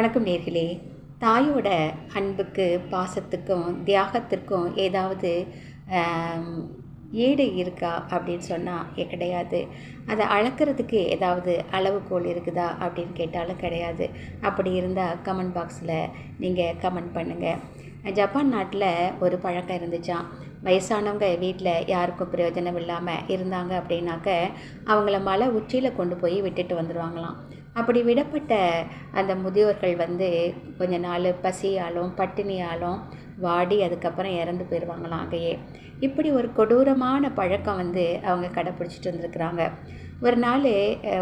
வணக்கம் நேர்களே. தாயோட அன்புக்கு பாசத்துக்கும் தியாகத்திற்கும் ஏதாவது ஈடு இருக்கா அப்படின்னு சொன்னால் கிடையாது. அதை அளக்கிறதுக்கு ஏதாவது அளவுகோல் இருக்குதா அப்படின்னு கேட்டாலும் கிடையாது. அப்படி இருந்தால் கமெண்ட் பாக்ஸில் நீங்கள் கமெண்ட் பண்ணுங்கள் ஜப்பான் நாட்டில் ஒரு பழக்கம் இருந்துச்சாம் வயசானவங்க வீட்டில் யாருக்கும் பிரயோஜனம் இல்லாமல் இருந்தாங்க அப்படின்னாக்க அவங்கள மலை உச்சியில் கொண்டு போய் விட்டுட்டு வந்துடுவாங்களாம் அப்படி விடப்பட்ட அந்த முதியோர்கள் வந்து கொஞ்ச நாள் பசியாலும் பட்டினியாலும் வாடி அதுக்கப்புறம் இறந்து போயிடுவாங்களாம் அங்கேயே. இப்படி ஒரு கொடூரமான பழக்கம் வந்து அவங்க கடைப்பிடிச்சிட்டு வந்திருக்கிறாங்க. ஒரு நாள்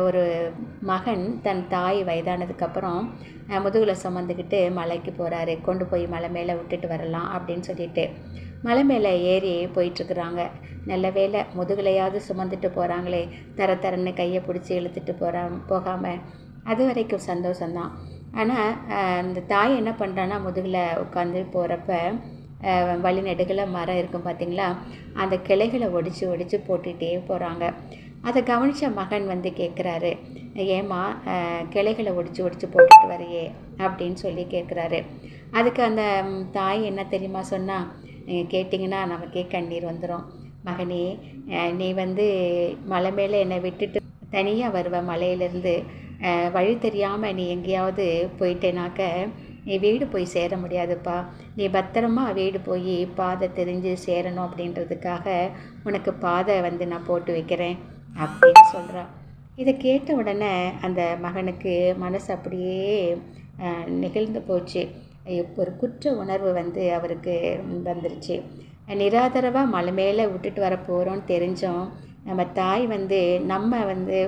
ஒரு மகன் தன் தாய் வயதானதுக்கப்புறம் முதுகில் சுமந்துக்கிட்டு மலைக்கு போகிறாரு கொண்டு போய் மலை மேலே விட்டுட்டு வரலாம் அப்படின்னு சொல்லிட்டு மலை மேலே ஏறி போயிட்டுருக்குறாங்க. நல்ல வேளை முதுகலையாவது சுமந்துட்டு போகிறாங்களே தர தரன்னு கையை பிடிச்சி இழுத்துட்டு போகிறா போகாமல் அது வரைக்கும் சந்தோஷம்தான். ஆனால் அந்த தாய் என்ன பண்ணுறான்னா முதுகில் உட்காந்து போகிறப்ப வழி நெடுகில் மரம் இருக்கும் பார்த்தீங்களா அந்த கிளைகளை ஒடிச்சு ஒடிச்சு போட்டுகிட்டே போகிறாங்க அதை கவனித்த மகன் வந்து கேட்குறாரு ஏம்மா கிளைகளை ஒடிச்சு ஒடிச்சு போட்டுட்டு வரையே அப்படின்னு சொல்லி கேட்குறாரு அதுக்கு அந்த தாய் என்ன தெரியுமா சொன்னால் நீங்கள் கேட்டிங்கன்னா நமக்கே கண்ணீர் வந்துடும் மகனே நீ வந்து மலை மேலே என்னை விட்டுட்டு தனியாக வருவ மலையிலேருந்து. வழி தெரியாமல் நீ எங்கேயாவது போயிட்டேனாக்க நீ வீடு போய் சேர முடியாதுப்பா. நீ பத்திரமா வீடு போய் பாதை தெரிஞ்சு சேரணும் அப்படின்றதுக்காக உனக்கு பாதை வந்து நான் போட்டு வைக்கிறேன். அப்படின்னு சொல்கிறா இதை கேட்ட உடனே அந்த மகனுக்கு மனசு அப்படியே நெகிழ்ந்து போச்சு. ஒரு குற்ற உணர்வு வந்து அவருக்கு வந்துருச்சு. நிராதரவாக மலை மேலே விட்டுட்டு வர போகிறோன்னு தெரிஞ்சோம் நம்ம தாய் வந்து நம்ம வந்து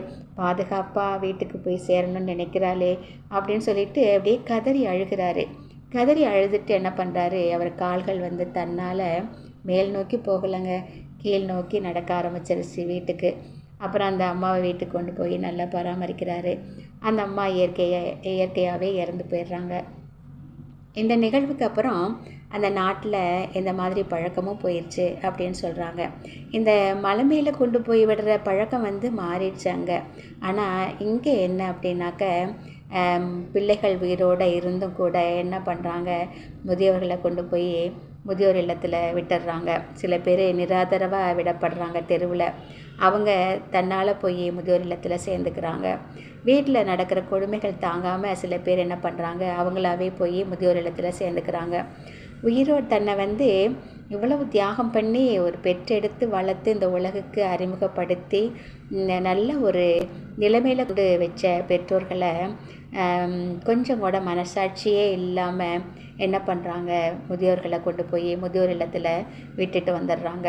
பாதுகாப்பாக வீட்டுக்கு போய் சேரணும்னு நினைக்கிறாளே அப்படின்னு சொல்லிட்டு அப்படியே கதறி அழுகிறாரு. கதறி அழுதுட்டு என்ன பண்ணுறாரு அவர் கால்கள் வந்து தன்னால் மேல் நோக்கி போகலைங்க. கீழ் நோக்கி நடக்க ஆரம்பிச்சிருச்சு வீட்டுக்கு. அப்புறம் அந்த அம்மாவை வீட்டுக்கு கொண்டு போய் நல்லா பராமரிக்கிறாரு. அந்த அம்மா இயற்கையை இயற்கையாகவே இறந்து போயிடுறாங்க. இந்த நிகழ்வுக்கு அப்புறம் அந்த நாட்டில் இந்த மாதிரி பழக்கமும் போயிடுச்சு அப்படின்னு சொல்கிறாங்க இந்த மலை மேலே கொண்டு போய் விடுற பழக்கம் வந்து மாறிடுச்சு அங்கே. ஆனால் இங்கே என்ன அப்படின்னாக்க பிள்ளைகள் உயிரோடு இருந்தும் கூட என்ன பண்ணுறாங்க முதியவர்களை கொண்டு போய் முதியோர் இல்லத்தில் விட்டுடுறாங்க சில பேர் நிராதரவாக விடப்படுறாங்க தெருவில். அவங்க தன்னால் போய் முதியோர் இல்லத்தில் சேர்ந்துக்கிறாங்க. வீட்டில் நடக்கிற கொடுமைகள் தாங்காமல் சில பேர் என்ன பண்ணுறாங்க அவங்களாவே போய் முதியோர் இல்லத்தில் சேர்ந்துக்கிறாங்க. உயிரோடு தன்னை வந்து இவ்வளவு தியாகம் பண்ணி ஒரு பெற்றெடுத்து வளர்த்து இந்த உலகுக்கு அறிமுகப்படுத்தி நல்ல ஒரு நிலைமையில் கொண்டு வச்ச பெற்றோர்களை கொஞ்சம் கூட மனசாட்சியே இல்லாமல் என்ன பண்ணுறாங்க முதியோர்களை கொண்டு போய் முதியோர் இல்லத்தில் விட்டுட்டு வந்துடுறாங்க.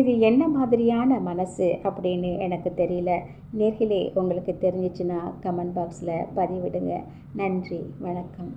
இது என்ன மாதிரியான மனசு அப்படின்னு எனக்கு தெரியல. நேர்களே உங்களுக்கு தெரிஞ்சிச்சுன்னா கமெண்ட் பாக்ஸில் பதிவிடுங்க. நன்றி வணக்கம்.